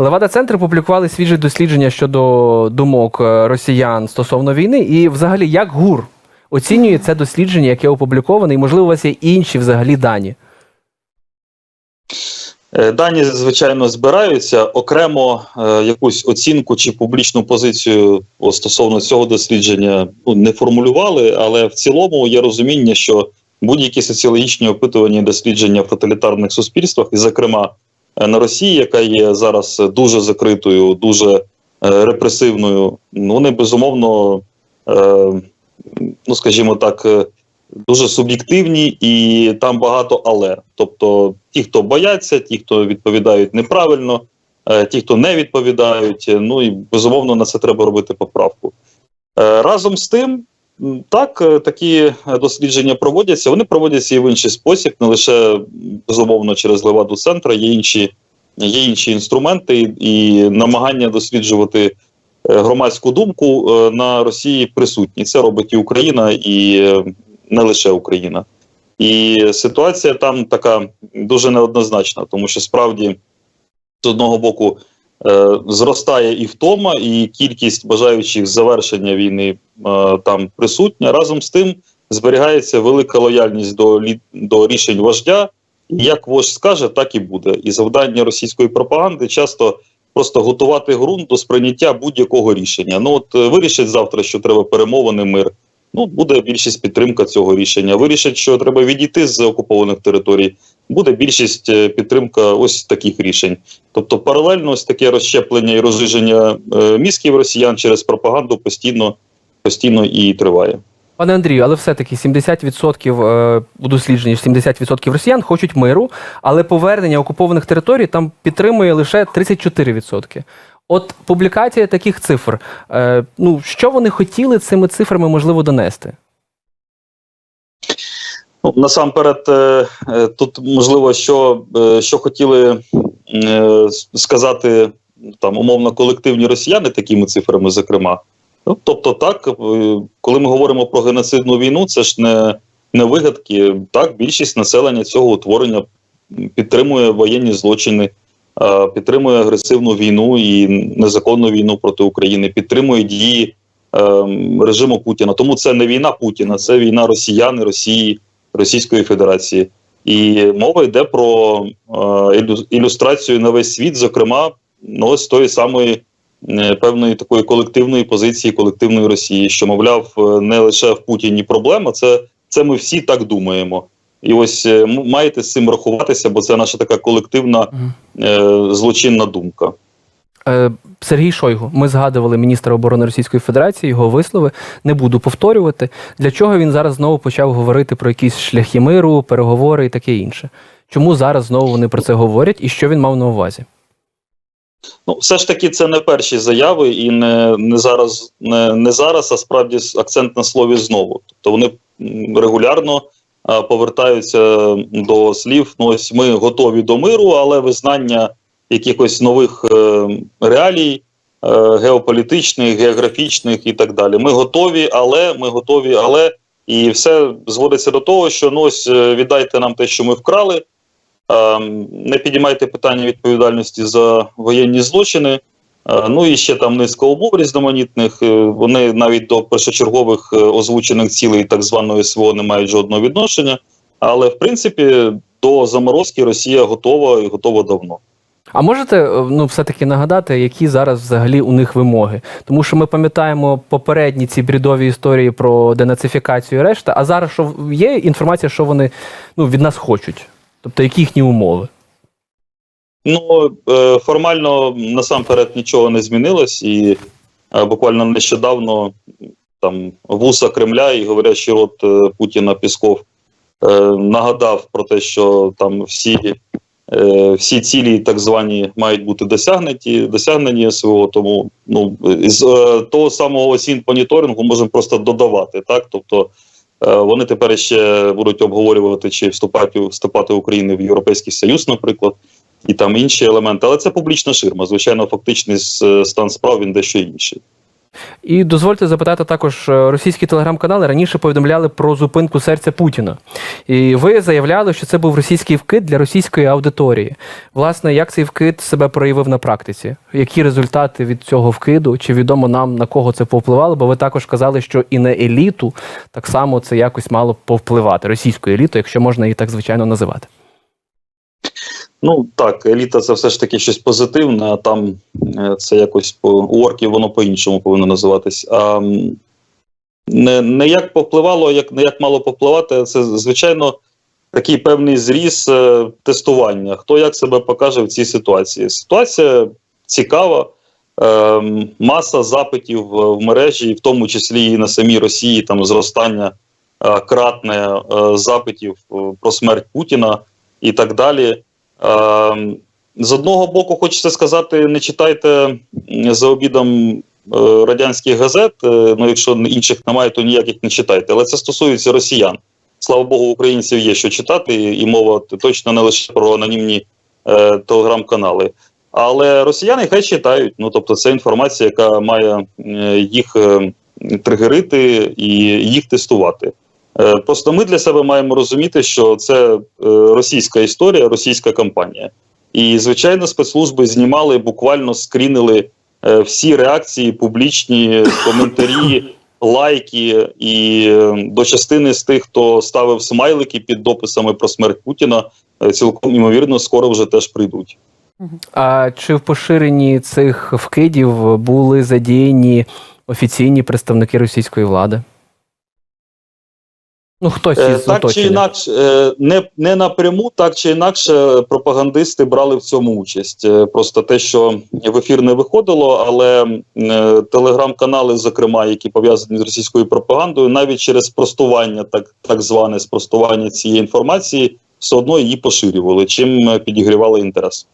Левада Центр публікували свіже дослідження щодо думок е, росіян стосовно війни. І взагалі, як ГУР оцінює це дослідження, яке опубліковане, і можливо, у вас є інші взагалі дані. Е, Дані, звичайно, збираються. Окремо е, якусь оцінку чи публічну позицію стосовно цього дослідження ну, не формулювали, але в цілому є розуміння, що будь-які соціологічні опитування і дослідження в тоталітарних суспільствах, і, зокрема, на Росії, яка є зараз дуже закритою, дуже е, репресивною, ну, вони безумовно, е, ну скажімо так. е, дуже суб'єктивні, і там багато але. Тобто, ті, хто бояться, ті, хто відповідають неправильно, ті, хто не відповідають. Ну і безумовно на це треба робити поправку. Разом з тим, так, е, такі дослідження проводяться. Вони проводяться і в інший спосіб, не лише безумовно через Леваду центра, є інші, є інші інструменти і, намагання досліджувати. е, Громадську думку е, на Росії присутні. Це робить і Україна, і е, не лише Україна. І ситуація там така дуже неоднозначна, тому що справді з одного боку е, зростає і втома, і кількість бажаючих завершення війни е, там присутня. Разом з тим зберігається велика лояльність до, до рішень вождя. Як вождь скаже, так і буде. І завдання російської пропаганди часто просто готувати ґрунт до сприйняття будь-якого рішення. Ну от е, вирішить завтра, що треба перемовини мир. Ну, буде більшість підтримка цього рішення. Вирішать, що треба відійти з окупованих територій. Буде більшість е, підтримка ось таких рішень. Тобто, паралельно ось таке розщеплення і розжиження е, мізків росіян через пропаганду постійно, постійно і триває. Пане Андрію, але все-таки 70% е, у дослідженні 70% росіян хочуть миру, але повернення окупованих територій там підтримує лише 34%. От публікація таких цифр. Е, ну, що вони хотіли цими цифрами можливо донести? Ну, насамперед, е, е, тут можливо, що, е, що хотіли сказати там умовно колективні росіяни такими цифрами, зокрема. Ну, тобто, так, коли ми говоримо про геноцидну війну, це ж не, не вигадки. Так, більшість населення цього утворення підтримує воєнні злочини, підтримує агресивну війну і незаконну війну проти України, підтримує дії е, режиму Путіна. Тому це не війна Путіна, це війна росіян і Росії. Російської Федерації. І мова йде про е, ілюстрацію на весь світ, зокрема, ну, ось тої самої е, певної такої колективної позиції колективної Росії, що, мовляв, е, не лише в Путіні проблема, це, це ми всі так думаємо. І ось е, маєте з цим рахуватися, бо це наша така колективна е, злочинна думка. Е, Сергій Шойгу, ми згадували міністра оборони Російської Федерації, його вислови. Не буду повторювати. Для чого він зараз знову почав говорити про якісь шляхи миру, переговори і таке інше? Чому зараз знову вони про це говорять і що він мав на увазі? Ну, все ж таки, це не перші заяви, і не, не зараз, не, не зараз, а справді акцент на слові знову. Тобто вони регулярно повертаються до слів. Ну, ось ми готові до миру, але визнання якихось нових е, реалій, е, геополітичних, географічних і так далі. Ми готові, але ми готові, але і все зводиться до того, що ну ось е, віддайте нам те, що ми вкрали. Не підіймайте питання відповідальності за воєнні злочини. Ну і ще там низка умов різноманітних. Вони навіть до першочергових озвучених цілей так званої СВО не мають жодного відношення. Але в принципі до заморозки Росія готова і готова давно. А можете е, ну, все-таки нагадати, які зараз взагалі у них вимоги? Тому що ми пам'ятаємо попередні ці брідові історії про денацифікацію і решта, а зараз що є інформація, що вони ну, від нас хочуть. Тобто, які їхні умови? Ну е, формально насамперед нічого не змінилось, і е, буквально нещодавно там вуса Кремля і говорячий рот Путіна Пісков нагадав про те, що там всі, всі цілі, так звані, мають бути досягнуті, досягнені СВО. Тому ну з е, того самого осінь моніторингу можемо просто додавати, так тобто. е, Вони тепер ще будуть обговорювати, чи вступати вступати України в Європейський Союз, наприклад і там інші елементи. Але це публічна ширма. Звичайно, фактичний стан справ він дещо інший. І дозвольте запитати також, е, російські телеграм-канали раніше повідомляли про зупинку серця Путіна. І ви заявляли, що це був російський вкид для російської аудиторії. Власне, як цей вкид себе проявив на практиці? Які результати від цього вкиду? Чи відомо нам на кого це повпливало? Бо ви також казали, що і на еліту так само це якось мало повпливати, російську еліту, якщо можна її так звичайно називати. Ну так, еліта це все ж таки щось позитивне, а там е, це якось по у воно по-іншому повинно називатись. А не, не як повпливало, як не як мало повпливати, це звичайно такий певний зріз е, тестування. Хто як себе покаже в цій ситуації? Ситуація цікава. Ем, маса запитів в мережі, в тому числі і на самій Росії, там зростання е, кратне е, запитів е, про смерть Путіна і так далі. Ем, З одного боку, хочеться сказати, не читайте за обідом е, радянських газет. е, Ну, якщо інших немає, то ніяких не читайте. Але це стосується росіян. Слава Богу, українців є що читати, і мова точно не лише про анонімні е, телеграм-канали. Але росіяни хай читають. Ну тобто, це інформація, яка має е, їх е, тригерити і їх тестувати. Е, Просто ми для себе маємо розуміти, що це е, російська історія, російська кампанія. І, звичайно, спецслужби знімали, буквально скрінили е, всі реакції, публічні коментарі, лайки. І до частини з тих, хто ставив смайлики під дописами про смерть Путіна, цілком ймовірно, скоро вже теж прийдуть. А чи в поширенні цих вкидів були задіяні офіційні представники російської влади? Ну, хтось Е, із Так чи інакше, не, не напряму, так чи інакше, пропагандисти брали в цьому участь. Е, Просто те, що в ефір не виходило, але е, телеграм-канали, зокрема, які пов'язані з російською пропагандою, навіть через спростування, так, так зване спростування цієї інформації, все одно її поширювали, чим підігрівали інтерес.